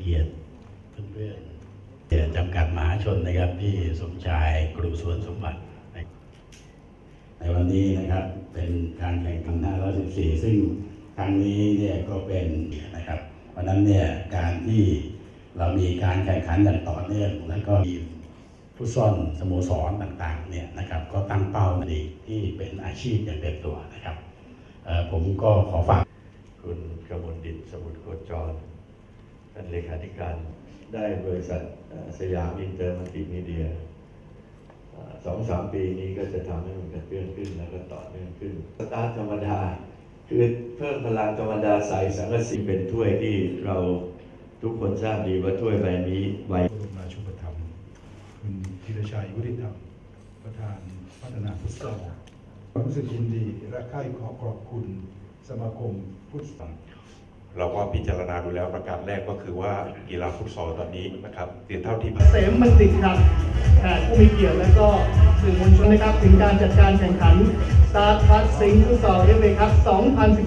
เกียรติเพื่อนๆเกียรติจำกัดมหาชนนะครับที่สมชายกรุสวนสมบัติ ในวันนี้นะครับเป็นการแข่งขัน514 ซึ่งครั้งนี้เนี่ยก็เป็นนะครับเพราะฉะนั้นเนี่ยการที่เรามีการแข่งขันอย่างต่อเนื่องแล้วก็มีผู้ซ่อนสโมสรต่างๆเนี่ยนะครับก็ตั้งเป้าในที่เป็นอาชีพอย่างเต็มตัวนะครับผมก็ขอฝากคุณกระมลดิตสมุทรโคจร ท่านเลขาธิการได้บริษัทสยามอินเตอร์มัลติมีเดียสองสามปีนี้ก็จะทำให้มันกระเตื้องขึ้นแล้วก็ต่อเนื่องขึ้นสตาร์ธรรมดา คือเพิ่มพลังธรรมดาใส่สังกะสีเป็นถ้วยที่เราทุกคนทราบดีว่าถ้วยใบนี้ใบบรมราชูปถัมคุณธีรชัยวุฒิธรรม ประธานพัฒนาฟุตซอลรู้สึกยินดีและใคร่ขอขอบคุณสมาคมฟุตซอล เราก็พิจารณาดูแล้วประการแรกก็คือว่ากีฬาฟุตซอลตอนนี้นะครับเสียเท่าที่เสมบัณฑิตครับแขกผู้มีเกียรติและก็สื่อมวลชนนะครับ ถึงการจัดการแข่งขัน Start Pass Sing ฟุตซอลเอฟเอครับ2014